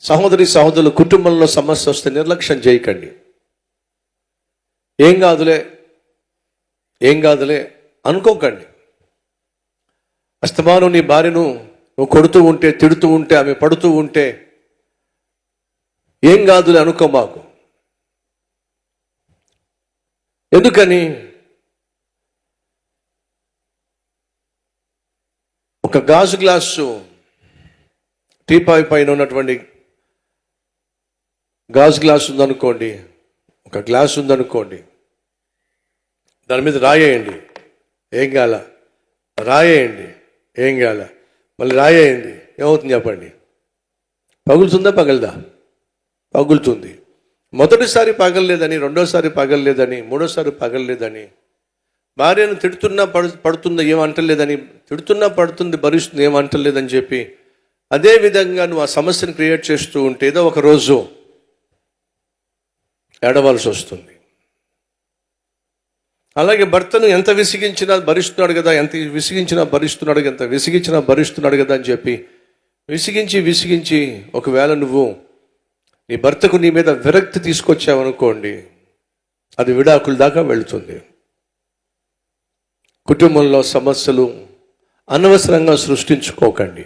సహోదరి సహోదరులు కుటుంబంలో సమస్య వస్తే నిర్లక్ష్యం చేయకండి. ఏం కాదులే ఏం కాదులే అనుకోకండి. అస్తమానం నీ భార్యను నువ్వు కొడుతూ ఉంటే తిడుతూ ఉంటే ఆమె పడుతూ ఉంటే ఏం కాదులే అనుకో మాకు. ఎందుకని? ఒక గాజు గ్లాసు టీపాయ్ పైన ఉన్నటువంటి గాజు గ్లాస్ ఉందనుకోండి ఒక గ్లాస్ ఉందనుకోండి దాని మీద రాయేయండి ఏం కాల రాయేయండి ఏం కాల మళ్ళీ రాయేయండి ఏమవుతుంది చెప్పండి? పగులుతుందా పగలదా? పగులుతుంది. మొదటిసారి పగలలేదని రెండోసారి పగలలేదని మూడోసారి పగలలేదని భార్యను తిడుతున్నా పడు పడుతుందా ఏమంటలేదని తిడుతున్నా పడుతుంది భరిస్తుంది ఏమంటలేదని చెప్పి అదే విధంగా నువ్వు ఆ సమస్యను క్రియేట్ చేస్తూ ఉంటే ఏదో ఒక రోజు ఏడవలసి వస్తుంది. అలాగే భర్తను ఎంత విసిగించినా భరిస్తున్నాడు కదా ఎంత విసిగించినా భరిస్తున్నాడు ఎంత విసిగించినా భరిస్తున్నాడు కదా అని చెప్పి విసిగించి విసిగించి ఒకవేళ నువ్వు నీ భర్తకు నీ మీద విరక్తి తీసుకొచ్చావనుకోండి అది విడాకుల దాకా వెళుతుంది. కుటుంబంలో సమస్యలు అనవసరంగా సృష్టించుకోకండి.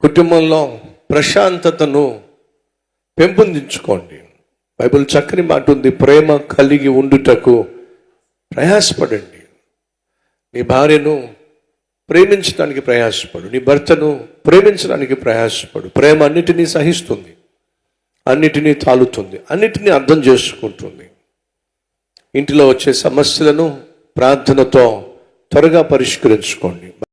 కుటుంబంలో ప్రశాంతతను పెంపొందించుకోండి. బైబిల్ చక్కని మాట ఉంది ప్రేమ కలిగి ఉండుటకు ప్రయాసపడండి. నీ భార్యను ప్రేమించడానికి ప్రయాసపడు నీ భర్తను ప్రేమించడానికి ప్రయాసపడు. ప్రేమ అన్నిటినీ సహిస్తుంది అన్నిటినీ తాలుతుంది అన్నిటినీ అర్థం చేసుకుంటుంది. ఇంటిలో వచ్చే సమస్యలను ప్రార్థనతో త్వరగా పరిష్కరించుకోండి.